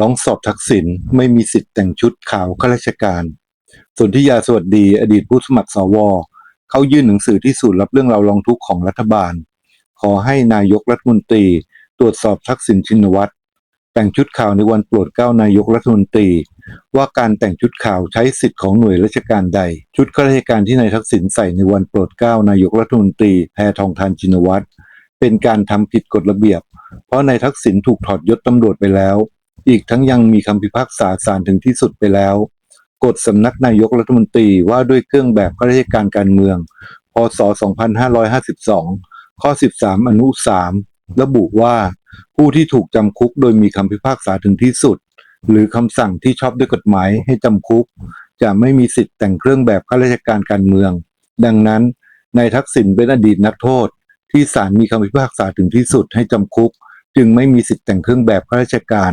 ร้องสอบทักษิณไม่มีสิทธิ์แต่งชุดขาวข้าราชการส่วนที่ยาสวัสดีอดีตผู้สมัครสวเขายื่นหนังสือที่ศูนย์รับเรื่องราวร้องทุกข์ของรัฐบาล ขอให้นายกรัฐมนตรี ตรวจสอบทักษิณชินวัตรแต่งชุดขาวในวันโปรดเกล้านายกรัฐมนตรี ว่าการแต่งชุดขาวใช้สิทธิ์ของหน่วยราชการใด ชุดข้าราชการที่นายทักษิณใส่ในวันโปรดเกล้านายกรัฐมนตรีแพทองทานชินวัตรเป็นการทำผิดกฎระเบียบ เพราะนายทักษิณถูกถอดยศตำรวจไปแล้ว อีกทั้งยังมีคำพิพากษาศาลถึงที่สุดไปแล้ว กฎสำนักนายกรัฐมนตรีว่าด้วยเครื่องแบบข้าราชการการเมือง พศ 2552 ข้อ 13 อนุ 3 ระบุว่า ผู้ที่ถูกจำคุกโดยมีคำพิพากษาถึงที่สุด หรือคำสั่งที่ชอบด้วยกฎหมายให้จำคุก จะไม่มีสิทธิ์แต่งเครื่องแบบข้าราชการการเมือง ดังนั้นนายทักษิณเป็นอดีตนักโทษ ที่ศาลมีคำพิพากษาถึงที่สุดให้จำคุก จึงไม่มีสิทธิ์แต่งเครื่องแบบข้าราชการ